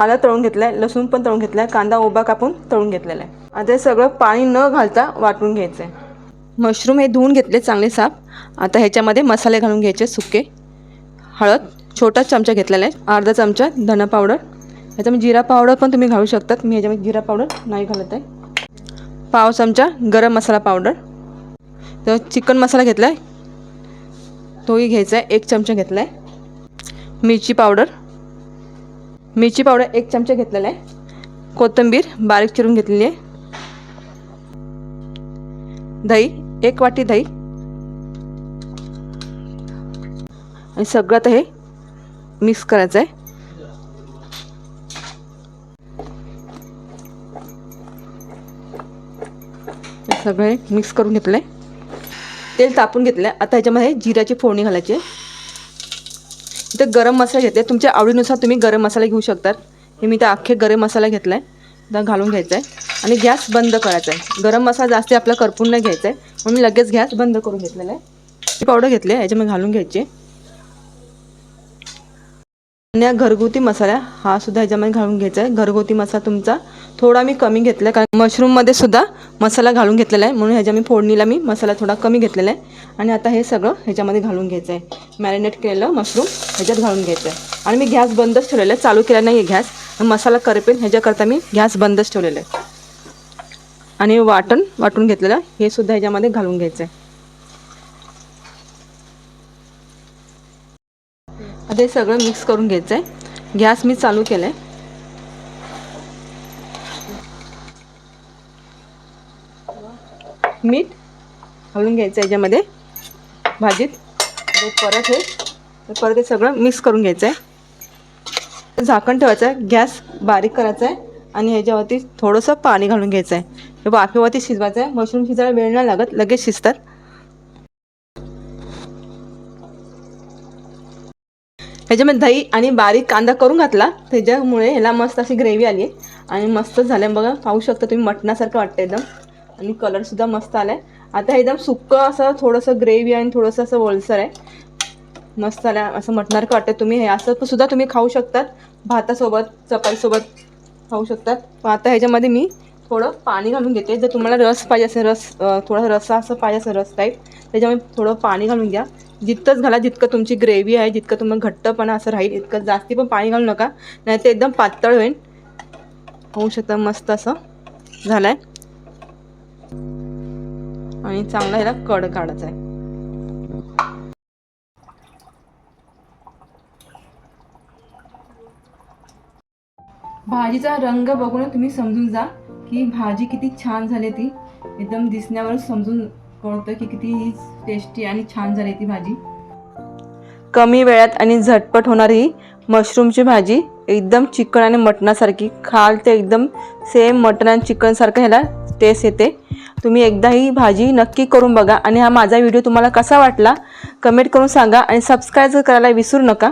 आलं तळून घेतलं आहे लसूण पण तळून घेतला आहे कांदा उभा कापून तळून घेतलेला आहे आता हे सगळं पाणी न घालता वाटून घ्यायचं आहे मशरूम हे धुवून घेतले चांगले साफ. आता ह्याच्यामध्ये मसाले घालून घ्यायचे सुके. हळद छोटा चमचा घेतलेला आहे अर्धा चमचा धना पावडर. ह्याच्यामध्ये जिरा पावडर पण तुम्ही घालू शकतात. मी ह्याच्यामध्ये जिरा पावडर नाही घालत आहे. पाव चमचा गरम मसाला पावडर. तर चिकन मसाला घेतला आहे तोही घ्यायचा आहे एक चमचा घेतला आहे मिरची पावडर. मिरची पावडर एक चमचा घेतलेला आहे. कोथिंबीर बारीक चिरून घेतलेली आहे. दही एक वाटी दही. आणि सगळं हे मिक्स करायचं आहे. सगळे मिक्स करून घेतलं आहे तेल तापून घेतलं आहे आता ह्याच्यामध्ये जिऱ्याची फोडणी घालायची आहे. इथं गरम मसाला घेतले. तुमच्या आवडीनुसार तुम्ही गरम मसाला घेऊ शकतात. हे मी तर अख्खे गरम मसाला घेतला आहे तर घालून घ्यायचा आहे आणि गॅस बंद करायचा आहे गरम मसाला जास्त आपला करपून नाही घ्यायचा आहे म्हणून मी लगेच गॅस बंद करून घेतलेला आहे. पावडर घेतली आहे. याच्यामध्ये घालून घ्यायची. आणि हा घरगुती मसाला हा सुद्धा ह्याच्यामध्ये घालून घ्यायचा आहे. घरगुती मसाला तुमचा थोडा मी कमी घेतला आहे कारण मशरूममध्ये सुद्धा मसाला घालून घेतलेला आहे. म्हणून ह्याच्या मी फोडणीला मी मसाला थोडा कमी घेतलेला आहे. आणि आता हे सगळं ह्याच्यामध्ये घालून घ्यायचं आहे. मॅरिनेट केलेलं मशरूम ह्याच्यात घालून घ्यायचं आहे. आणि मी गॅस बंदच ठेवलेला आहे. चालू केला नाही आहे गॅस मसाला करपेन ह्याच्याकरता मी गॅस बंदच ठेवलेला आहे. आणि वाटण वाटून घेतलेलं हे सुद्धा ह्याच्यामध्ये घालून घ्यायचं आहे. आता हे सगळं मिक्स करून घ्यायचं आहे गॅस मी चालू केलं आहे मीठ घालून घ्यायचं याच्यामध्ये. भाजीत. परत हे परत हे सगळं मिक्स करून घ्यायचं आहे झाकण ठेवायचं आहे गॅस बारीक करायचा आहे आणि ह्याच्यावरती थोडंसं पाणी घालून घ्यायचं आहे हे वाफेवरती शिजवायचं आहे मशरूम शिजायला वेळ नाही लागत. लगेच शिजतात. ह्याच्यामध्ये दही आणि बारीक कांदा करून घातला. त्याच्यामुळे ह्याला मस्त अशी ग्रेव्ही आली आहे. आणि मस्त झालं बघा पाहू शकता तुम्ही मटणासारखं वाटतं एकदम. आणि कलरसुद्धा मस्त आला आहे आता एकदम सुक्कं असं थोडंसं ग्रेव्ही आणि थोडंसं असं ओलसर आहे. मस्त आलं असं मटणारखं वाटतं तुम्ही. हे असं सुद्धा तुम्ही खाऊ शकतात. भातासोबत चपातीसोबत खाऊ शकतात. आता ह्याच्यामध्ये मी थोडं पाणी घालून घेते. जर तुम्हाला रस पाहिजे असेल रस थोडा रसा असं पाहिजे असेल रस टाईप त्याच्यामध्ये थोडं पाणी घालून घ्या. जितकंच घाला जितकं तुमची ग्रेव्ही आहे जितकं तुम्हाला घट्टपणा असं राहील इतकं जास्ती पण पाणी घालू नका. नाही ते एकदम पातळ होईल. होऊ शकतं मस्त असं झालं आहे आणि चांगला ह्याला कड काढायचा आहे. भाजीचा रंग बघून तुम्ही समजून जा. की भाजी किती छान झाली ती. एकदम दिसण्यावर समजून कळतं की किती टेस्टी आणि छान झाली ती भाजी. कमी वेळात आणि झटपट होणारी ही मशरूमची भाजी एकदम चिकन आणि मटणासारखी. खाल ते एकदम सेम मटण आणि चिकनसारखं ह्याला टेस्ट येते. तुम्ही एकदा ही भाजी नक्की करून बघा आणि हा माझा व्हिडिओ तुम्हाला कसा वाटला कमेंट करून सांगा आणि सबस्क्राईब करायला विसरू नका.